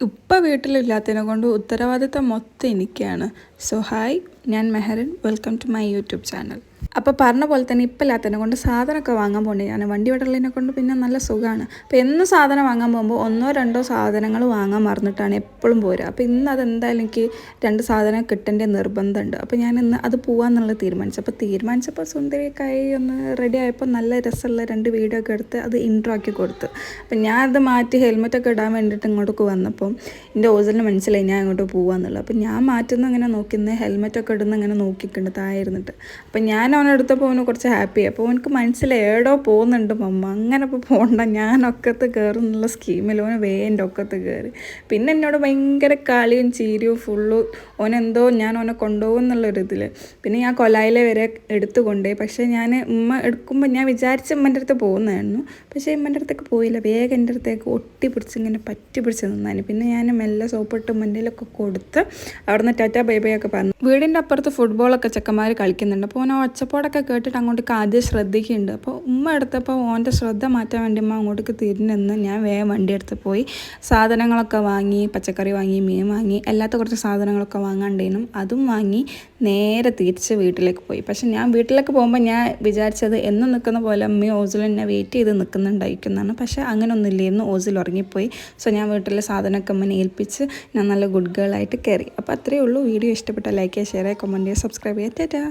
ഇപ്പം വീട്ടിലില്ലാത്തതിനെ കൊണ്ട് ഉത്തരവാദിത്തം മൊത്തം എനിക്കാണ്. സോ ഹായ് ഞാൻ Mehrin welcome to my YouTube channel അപ്പോൾ പറഞ്ഞ പോലെ തന്നെ ഇപ്പം ഇല്ലാത്തതിനെ കൊണ്ട് സാധനമൊക്കെ വാങ്ങാൻ പോകണ്ടേ? ഞാൻ വണ്ടി വിടലിനെ കൊണ്ട് പിന്നെ നല്ല സുഖമാണ്. അപ്പോൾ എന്ന് സാധനം വാങ്ങാൻ പോകുമ്പോൾ ഒന്നോ രണ്ടോ സാധനങ്ങൾ വാങ്ങാൻ മറന്നിട്ടാണ് എപ്പോഴും പോരുക. അപ്പോൾ ഇന്ന് അതെന്തായാലും എനിക്ക് രണ്ട് സാധനം കിട്ടേണ്ട നിർബന്ധമുണ്ട്. അപ്പോൾ ഞാൻ ഇന്ന് അത് പോകാമെന്നുള്ളത് തീരുമാനിച്ചു. അപ്പോൾ തീരുമാനിച്ചപ്പോൾ സുന്ദരിയൊക്കെ ആയി ഒന്ന് റെഡി ആയപ്പോൾ നല്ല രസമുള്ള രണ്ട് വീഡിയോ ഒക്കെ എടുത്ത് അത് ഇൻട്രോ ആക്കി കൊടുത്തു. അപ്പം ഞാൻ അത് മാറ്റി ഹെൽമെറ്റൊക്കെ ഇടാൻ വേണ്ടിയിട്ട് ഇങ്ങോട്ട് വന്നപ്പോൾ എന്റെ ഓസലിന് മനസ്സിലായി ഞാൻ അങ്ങോട്ട് പോകാമെന്നുള്ളത് അപ്പോൾ ഞാൻ മാറ്റുന്ന ഇങ്ങനെ നോക്കുന്ന ഹെൽമെറ്റൊക്കെ ഇടുന്ന ഇങ്ങനെ നോക്കിയിട്ടുണ്ട് താഴെ ഇരുന്നിട്ട്. അപ്പം ഞാൻ അവനെടുത്തപ്പോൾ അവന് കുറച്ച് ഹാപ്പി അപ്പോൾ അവനക്ക് മനസ്സിലായി ഏടോ പോകുന്നുണ്ട് മമ്മ. അങ്ങനെ ഇപ്പോൾ പോകണ്ട ഞാൻ ഒക്കത്ത് കയറും എന്നുള്ള സ്കീമിൽ ഓന് വേന്റെ ഒക്കത്ത് കയറി പിന്നെ എന്നോട് ഭയങ്കര കളിയും ചീരിയും ഫുള്ളും ഓനെന്തോ ഞാൻ ഓനെ കൊണ്ടുപോകും എന്നുള്ളൊരിതിൽ പിന്നെ ഞാൻ കൊലായിലെ വരെ എടുത്തു കൊണ്ടുപോയി. പക്ഷേ ഞാൻ ഉമ്മ എടുക്കുമ്പോൾ ഞാൻ വിചാരിച്ച ഉമ്മന്റെ അടുത്ത് പോകുന്നതായിരുന്നു. പക്ഷേ ഉമ്മന്റെ അടുത്തേക്ക് പോയില്ല. വേഗം എന്റെ അടുത്തേക്ക് ഒട്ടി പിടിച്ച് ഇങ്ങനെ പറ്റി പിടിച്ച് നിന്നാന് പിന്നെ ഞാൻ മെല്ലെ സോപ്പിട്ട് ഉമ്മന്റെയിലൊക്കെ കൊടുത്ത് അവിടുന്ന് ടാറ്റ ബൈ ബൈ ഒക്കെ പറഞ്ഞു. വീടിന്റെ അപ്പുറത്ത് ഫുട്ബോളൊക്കെ ചെക്കന്മാർ കളിക്കുന്നുണ്ട്. അപ്പോൾ ഓനെ ആ ഒച്ചപ്പാടൊക്കെ കേട്ടിട്ട് അങ്ങോട്ടേക്ക് ആദ്യം ശ്രദ്ധിക്കുന്നുണ്ട്. അപ്പോൾ ഉമ്മ എടുത്തപ്പോൾ ഓന്റെ ശ്രദ്ധ മാറ്റാൻ വേണ്ടി ഉമ്മ അങ്ങോട്ടേക്ക് തിരിഞ്ഞെന്ന് ഞാൻ വേഗം വണ്ടി എടുത്ത് പോയി. സാധനങ്ങളൊക്കെ വാങ്ങി പച്ചക്കറി വാങ്ങി മീൻ വാങ്ങി അല്ലാത്ത കുറച്ച് സാധനങ്ങളൊക്കെ വാങ്ങാണ്ടേനും അതും വാങ്ങി നേരെ തിരിച്ച് വീട്ടിലേക്ക് പോയി. പക്ഷെ ഞാൻ വീട്ടിലേക്ക് പോകുമ്പോൾ ഞാൻ വിചാരിച്ചത് എന്ന് നിൽക്കുന്ന പോലെ അമ്മയും ഓസിലും എന്നെ വെയിറ്റ് ചെയ്ത് നിൽക്കുന്നുണ്ടായിരിക്കുന്നതാണ് പക്ഷേ അങ്ങനെയൊന്നുമില്ലായിരുന്നു ഓസിൽ ഉറങ്ങിപ്പോയി. സോ ഞാൻ വീട്ടിലെ സാധനമൊക്കെ അമ്മനെ ഏൽപ്പിച്ച് ഞാൻ നല്ല ഗുഡ് ഗേൾ ആയിട്ട് കയറി. അപ്പോൾ അത്രയേ ഉള്ളൂ. വീഡിയോ ഇഷ്ടപ്പെട്ട ലൈക്ക് ചെയ്യുക ഷെയർ ചെയ്യുക കമന്റ് ചെയ്യുക സബ്സ്ക്രൈബ് ചെയ്യുക. ടാറ്റാ.